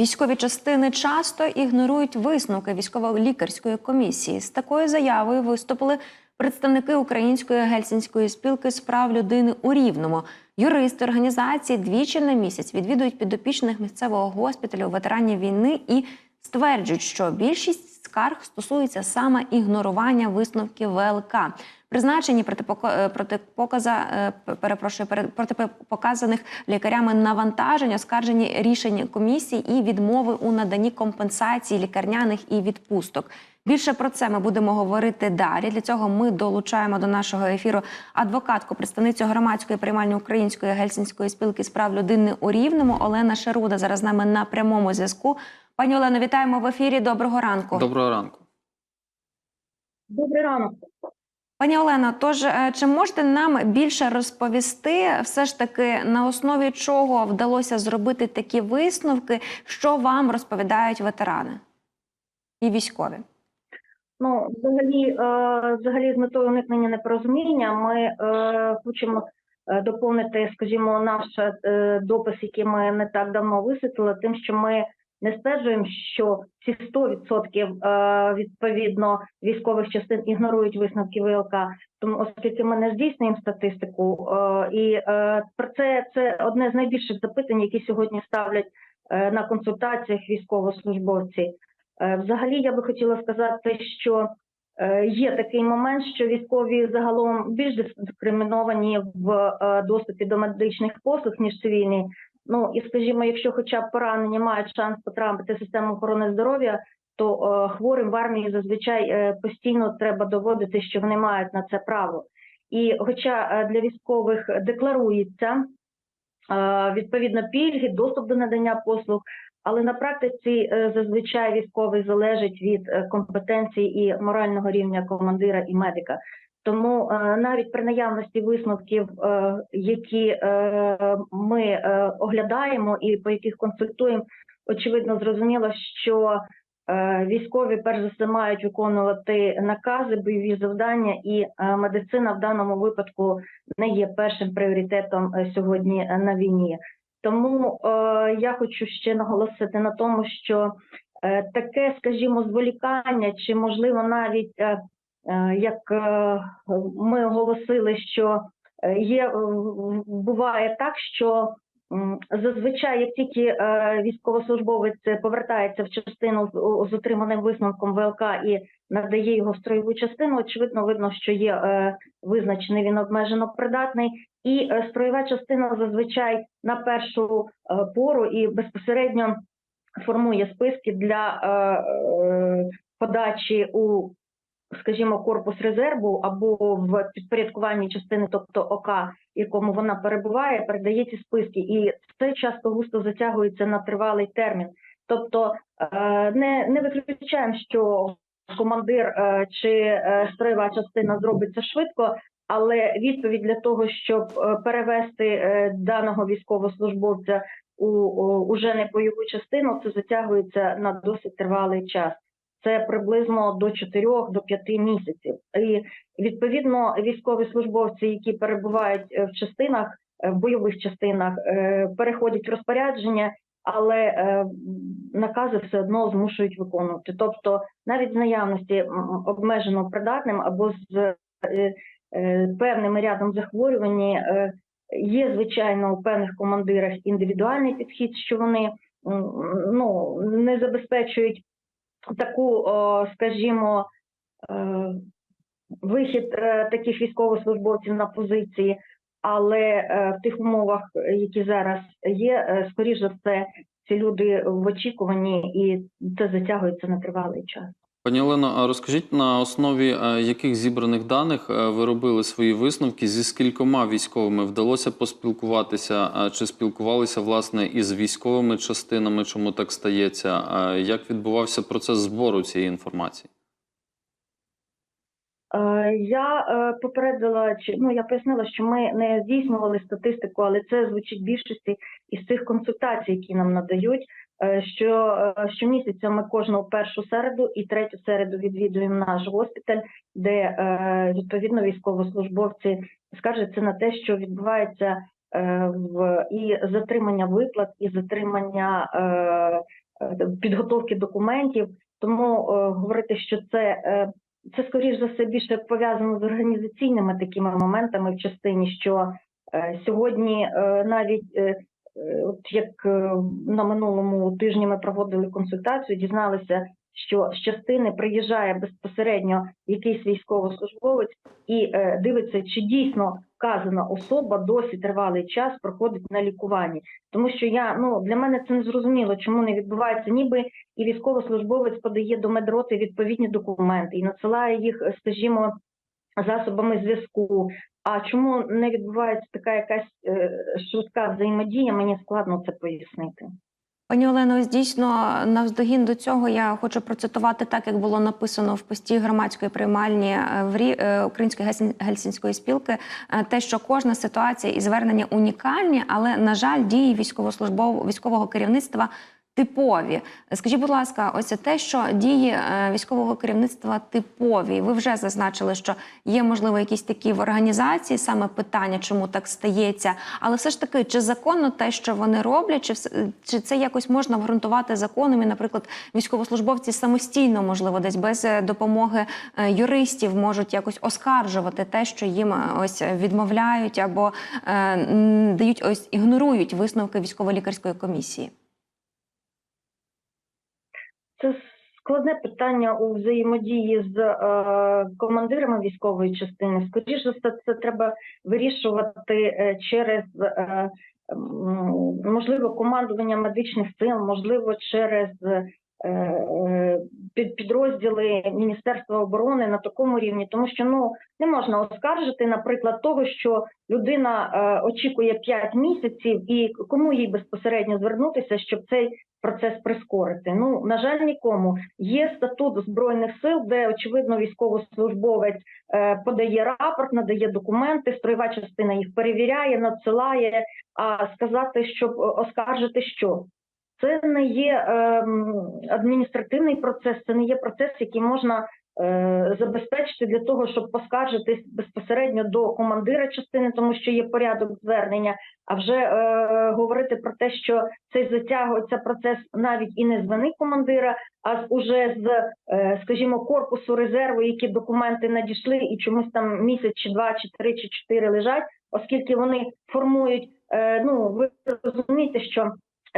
Військові частини часто ігнорують висновки військово-лікарської комісії. З такою заявою виступили представники Української гельсінської спілки з прав людини у Рівному. Юристи організації двічі на місяць відвідують підопічних місцевого госпіталю ветеранів війни і стверджують, що більшість скарг стосується саме ігнорування висновків ВЛК. Призначені е, протипоказа, е, перепрошую, протипоказаних лікарями навантажень, оскаржені рішення комісії і відмови у наданні компенсації лікарняних і відпусток. Більше про це ми будемо говорити далі. Для цього ми долучаємо до нашого ефіру адвокатку, представницю громадської приймальні української гельсінської спілки з прав людини у Рівному Олена Шаруда. Зараз з нами на прямому зв'язку. Пані Олено, вітаємо в ефірі. Доброго ранку. Доброго ранку. Добрий ранок. Пані Олено, тож е, чи можете нам більше розповісти, все ж таки на основі чого вдалося зробити такі висновки, що вам розповідають ветерани і військові? Ну, взагалі, е, взагалі, з метою уникнення непорозуміння, ми е, хочемо е, доповнити, скажімо, наш допис, який ми не так давно висвітлили, тим, що ми не стверджуємо, що всі 100% е, відповідно військових частин ігнорують висновки ВЛК, тому оскільки ми не здійснюємо статистику, і про це це одне з найбільших запитань, які сьогодні ставлять на консультаціях військовослужбовці. Е, Взагалі, я би хотіла сказати, що е, є такий момент, що військові загалом більш дискриміновані в е, доступі до медичних послуг ніж цивільні. Ну і скажімо, якщо хоча б поранені мають шанс потрапити в систему охорони здоров'я, то хворим в армії зазвичай постійно треба доводити, що вони мають на це право. І хоча для військових декларується відповідно пільги, доступ до надання послуг, але на практиці е, зазвичай військовий залежить від е, компетенції і морального рівня командира і медика. Тому е, навіть при наявності висновків, які ми оглядаємо і по яких консультуємо, очевидно зрозуміло, що військові перш за все мають виконувати накази, бойові завдання, і медицина в даному випадку не є першим пріоритетом сьогодні на війні. Тому е, я хочу ще наголосити на тому, що е, таке, скажімо, зволікання, чи можливо навіть е, е, як е, ми оголосили, що е, є буває так, що зазвичай, як тільки е, військовослужбовець повертається в частину з, отриманим висновком ВЛК і надає його в строєву частину, очевидно, видно, що є е, визначений він обмежено придатний. І е, строєва частина зазвичай на першу пору і безпосередньо формує списки для подачі у, скажімо, корпус резерву або в підпорядкуванні частини, тобто ОК, якому вона перебуває, передає ці списки, і це часто густо затягується на тривалий термін. Тобто е, не, не виключаємо, що командир е, чи е, строєва частина зробиться швидко, але відповідь для того, щоб перевести даного військовослужбовця у- уже не бойову частину, це затягується на досить тривалий час. Це приблизно до 4 до 5 місяців. І відповідно військові службовці, які перебувають е, в частинах, е, в бойових частинах, е, переходять в розпорядження, але накази все одно змушують виконувати. Тобто, навіть з наявності обмежено придатним або з певним рядом захворювань є звичайно у певних командирах індивідуальний підхід, що вони ну не забезпечують таку, скажімо, е, вихід е, таких військовослужбовців на позиції. Але е, в тих умовах, які зараз є, скоріше скоріш за все, ці люди в очікуванні, і це затягується на тривалий час. Пані Олено, а розкажіть на основі е, яких зібраних даних е, ви робили свої висновки? Зі скількома військовими вдалося поспілкуватися? Е, Чи спілкувалися власне із військовими частинами? Чому так стається? Як відбувався процес збору цієї інформації? Е, Я е, попередила, чи ну я пояснила, що ми не здійснювали статистику, але це звучить більшості із цих консультацій, які нам надають. е, Що щомісяця ми кожну першу середу і третю середу відвідуємо наш госпіталь, де відповідно військовослужбовці скаржаться на те, що відбувається в і затримання виплат, і затримання підготовки документів. Тому говорити, що це, це скоріш за все більше пов'язано з організаційними такими моментами в частині, що е, сьогодні е, навіть е, от як на минулому тижні ми проводили консультацію, дізналися, що з частини приїжджає безпосередньо якийсь військовослужбовець і е, дивиться, чи дійсно вказана особа досі тривалий час проходить на лікуванні. Тому що я ну для мене це не зрозуміло, чому не відбувається, ніби і військовослужбовець подає до медроти відповідні документи і надсилає їх, скажімо, засобами зв'язку. А чому не відбувається така якась е, швидка взаємодія? Мені складно це пояснити. Пані Олено, ось дійсно навздогін до цього я хочу процитувати так, як було написано в пості громадської приймальні е, в Рі... е, Української Гельсін- гельсінської спілки. е, Те, що кожна ситуація і звернення унікальні, але на жаль, дії військовослужбового військового керівництва. Типові, скажіть, будь ласка, ось те, що дії е, військового керівництва типові. Ви вже зазначили, що є можливо якісь такі в організації саме питання, чому так стається. Але все ж таки, чи законно те, що вони роблять, чи чи це якось можна обґрунтувати законом? І, наприклад, військовослужбовці самостійно, можливо, десь без е, допомоги е, юристів можуть якось оскаржувати те, що їм ось відмовляють або е, дають ось ігнорують висновки військово-лікарської комісії. Це складне питання у взаємодії з е, командирами військової частини. Скоріше за це треба вирішувати е, через е, можливо командування медичних сил, можливо, через підрозділи Міністерства оборони на такому рівні, тому що ну не можна оскаржити, наприклад, того, що людина е, очікує 5 місяців, і кому їй безпосередньо звернутися, щоб цей процес прискорити. Ну на жаль, нікому є статут збройних сил, де очевидно військовослужбовець е, подає рапорт, надає документи, строєва частина їх перевіряє, надсилає. А сказати, щоб е, оскаржити що. Це не є ем, адміністративний процес, це не є процес, який можна е, забезпечити для того, щоб поскаржитись безпосередньо до командира частини, тому що є порядок звернення. А вже е, говорити про те, що цей затягується процес навіть і не з вини командира, а уже з, е, скажімо, корпусу резерву, які документи надійшли, і чомусь там місяць, чи два, чи три, чи чотири лежать, оскільки вони формують. Е, ну ви розумієте, що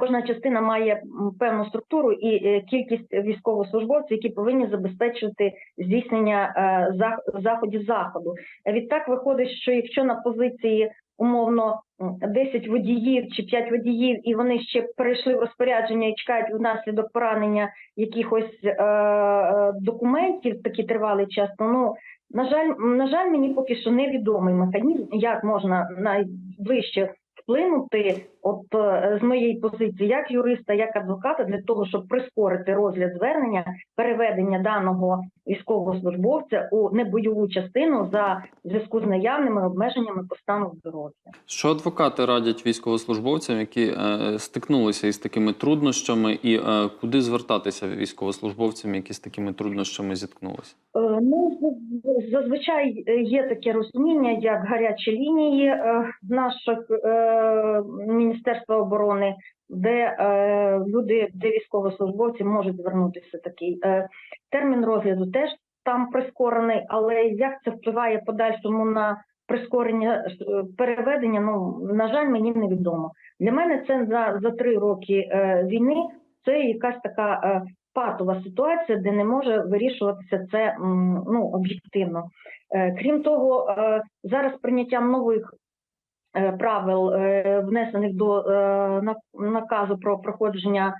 Кожна частина має певну структуру і е, кількість військовослужбовців, які повинні забезпечувати здійснення е, заходів заходу. Відтак виходить, що якщо на позиції умовно м, 10 водіїв чи 5 водіїв, і вони ще перейшли в розпорядження і чекають внаслідок поранення якихось е, е, документів, такий тривалий час, то ну на жаль, на жаль, мені поки що невідомий механізм, як можна найближче вплинути, от е, з моєї позиції, як юриста, як адвоката, для того, щоб прискорити розгляд звернення, переведення даного військовослужбовця у небойову частину за зв'язку з наявними обмеженнями по стану здоров'я. Що адвокати радять військовослужбовцям, які е, стикнулися із такими труднощами, і е, куди звертатися військовослужбовцям, які з такими труднощами зіткнулися? Е, Ну, зазвичай е, є таке розуміння, як гарячі лінії е, наших е, Міністерства оборони, де е, люди, де військовослужбовці можуть звернутися такий. Е, термін розгляду теж там прискорений, але як це впливає подальшому на прискорення е, переведення, ну на жаль, мені невідомо. Для мене це за, за три роки е, війни. Це якась така е, патова ситуація, де не може вирішуватися це м, ну, об'єктивно. Е, Крім того, е, зараз прийняттям нових правил, е, внесених до е, наказу про проходження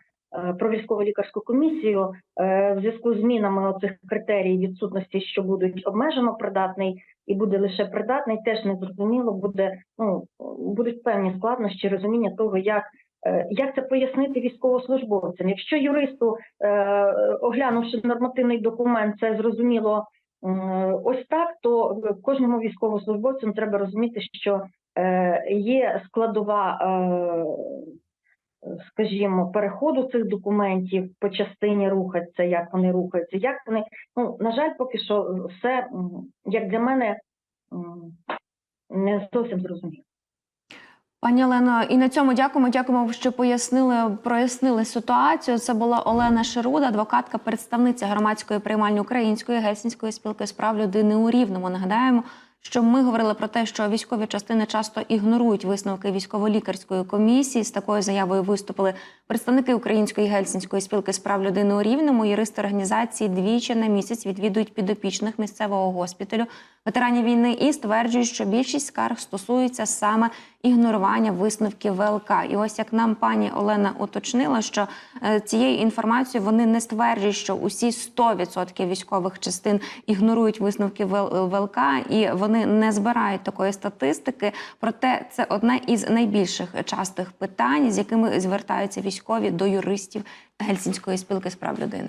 е, про військово лікарську комісію, е, в зв'язку з змінами оцих критерій відсутності, що будуть обмежено придатний і буде лише придатний, теж не зрозуміло буде. Ну будуть певні складнощі розуміння того, як Е, Як це пояснити військовослужбовцям? Якщо юристу, е, оглянувши нормативний документ, це зрозуміло ось так, то кожному військовослужбовцям треба розуміти, що е, є складова, е, скажімо, переходу цих документів по частині рухаться, як вони рухаються, як вони. Ну, на жаль, поки що все, як для мене, не зовсім зрозуміло. Пані Олено, і на цьому дякуємо. Дякуємо, що пояснили, прояснили ситуацію. Це була Олена Шаруда, адвокатка, представниця громадської приймальні української гельсінської спілки з прав людини у Рівному. Нагадаємо, що ми говорили про те, що військові частини часто ігнорують висновки військово-лікарської комісії. З такою заявою виступили представники Української гельсінської спілки з прав людини у Рівному. Юристи організації двічі на місяць відвідують підопічних місцевого госпіталю ветеранів війни і стверджують, що більшість скарг стосується саме ігнорування висновків ВЛК. І ось як нам пані Олена уточнила, що е, цією інформацією вони не стверджують, що усі 100% військових частин ігнорують висновки ВЛ- ВЛК, і вони не збирають такої статистики. Проте це одне із найбільших частих питань, з якими звертаються військові до юристів Гельсінської спілки з прав людини.